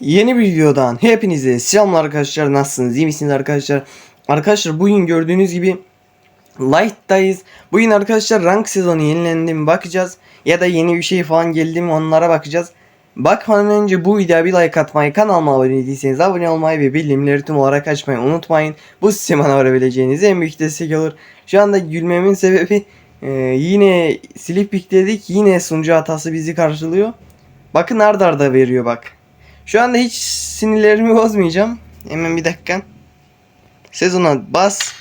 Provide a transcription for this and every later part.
Yeni bir videodan hepinize selamlar arkadaşlar. Nasılsınız? İyi misiniz arkadaşlar? Arkadaşlar bugün gördüğünüz gibi Light'tayız. Bugün arkadaşlar rank sezonu yenilendi mi bakacağız. Ya da yeni bir şey falan geldi mi onlara bakacağız. Bakmadan önce bu videoya bir like atmayı kanalıma abone değilseniz abone olmayı ve bildirimleri tüm olarak açmayı unutmayın. Bu bana varabileceğiniz en büyük destek olur. Şu anda gülmemin sebebi e, yine silip dedik yine sunucu hatası bizi karşılıyor. Bakın arda arda veriyor bak şu anda hiç sinirlerimi bozmayacağım. Hemen bir dakika. Sezona bas.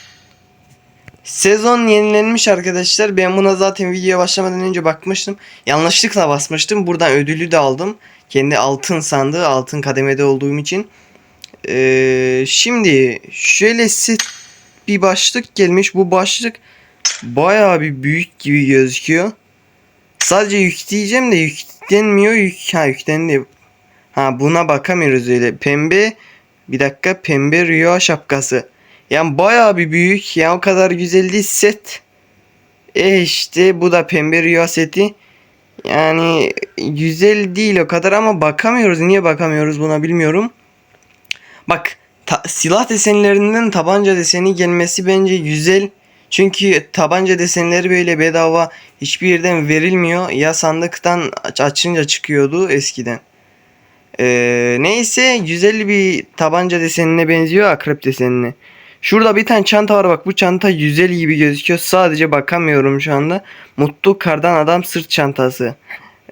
Sezon yenilenmiş arkadaşlar. Ben buna zaten videoya başlamadan önce bakmıştım. Yanlışlıkla basmıştım. Buradan ödülü de aldım. Kendi altın sandığı altın kademede olduğum için. Ee, şimdi şöyle bir başlık gelmiş. Bu başlık bayağı bir büyük gibi gözüküyor. Sadece yükleyeceğim de yüklenmiyor. Yük, ha yüklendi. Ha buna bakamıyoruz öyle. Pembe bir dakika pembe rüya şapkası. Yani bayağı bir büyük. Ya o kadar güzel değil set. E işte bu da pembe rüya seti. Yani güzel değil o kadar ama bakamıyoruz. Niye bakamıyoruz buna bilmiyorum. Bak ta- silah desenlerinden tabanca deseni gelmesi bence güzel. Çünkü tabanca desenleri böyle bedava hiçbir yerden verilmiyor. Ya sandıktan aç- açınca çıkıyordu eskiden. Ee, neyse güzel bir tabanca desenine benziyor akrep desenine. Şurada bir tane çanta var bak bu çanta güzel gibi gözüküyor. Sadece bakamıyorum şu anda. Mutlu kardan adam sırt çantası.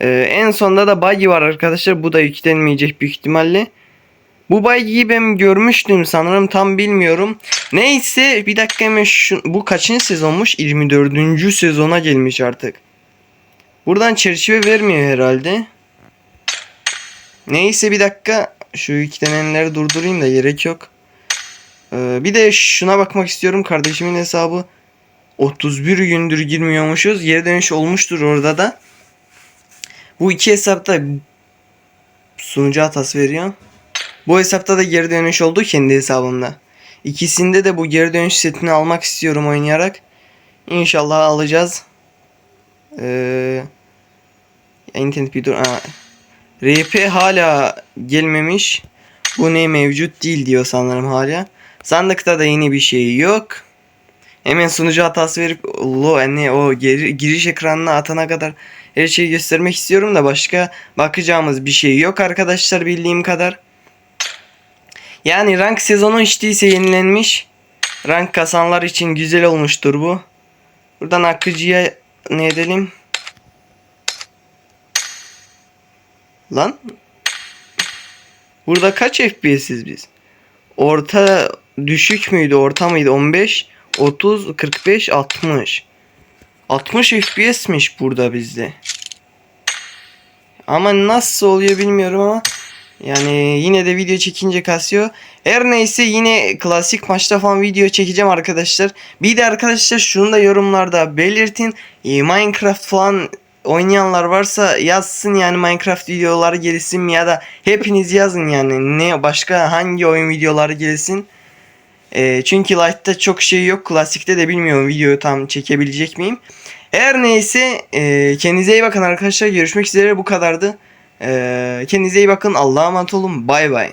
Ee, en sonda da buggy var arkadaşlar. Bu da yüklenmeyecek büyük ihtimalle. Bu buggy'yi ben görmüştüm sanırım tam bilmiyorum. Neyse bir dakika hemen şu, bu kaçıncı sezonmuş? 24. sezona gelmiş artık. Buradan çerçeve vermiyor herhalde. Neyse bir dakika şu yüklenenleri durdurayım da gerek yok. Ee, bir de şuna bakmak istiyorum kardeşimin hesabı 31 gündür girmiyormuşuz. Geri dönüş olmuştur orada da. Bu iki hesapta sunucu hatası veriyor. Bu hesapta da geri dönüş oldu kendi hesabımda. İkisinde de bu geri dönüş setini almak istiyorum oynayarak. İnşallah alacağız. Ee, internet bir dur. Aa, RP hala gelmemiş. Bu ne mevcut değil diyor sanırım hala. Sandıkta da yeni bir şey yok. Hemen sunucu hatası verip lo anne o geri, giriş ekranına atana kadar her şeyi göstermek istiyorum da başka bakacağımız bir şey yok arkadaşlar bildiğim kadar. Yani rank sezonu hiç değilse yenilenmiş. Rank kasanlar için güzel olmuştur bu. Buradan akıcıya ne edelim? Lan. Burada kaç FPS'iz biz? Orta düşük müydü? Orta mıydı? 15, 30, 45, 60. 60 FPS'miş burada bizde. Ama nasıl oluyor bilmiyorum ama yani yine de video çekince kasıyor. Her neyse yine klasik maçta falan video çekeceğim arkadaşlar. Bir de arkadaşlar şunu da yorumlarda belirtin. Ee, Minecraft falan oynayanlar varsa yazsın yani Minecraft videoları gelsin ya da hepiniz yazın yani ne başka hangi oyun videoları gelsin. Ee, çünkü Light'ta çok şey yok. Klasikte de bilmiyorum videoyu tam çekebilecek miyim. Her neyse e, kendinize iyi bakın arkadaşlar. Görüşmek üzere bu kadardı. E, kendinize iyi bakın. Allah'a emanet olun. Bay bay.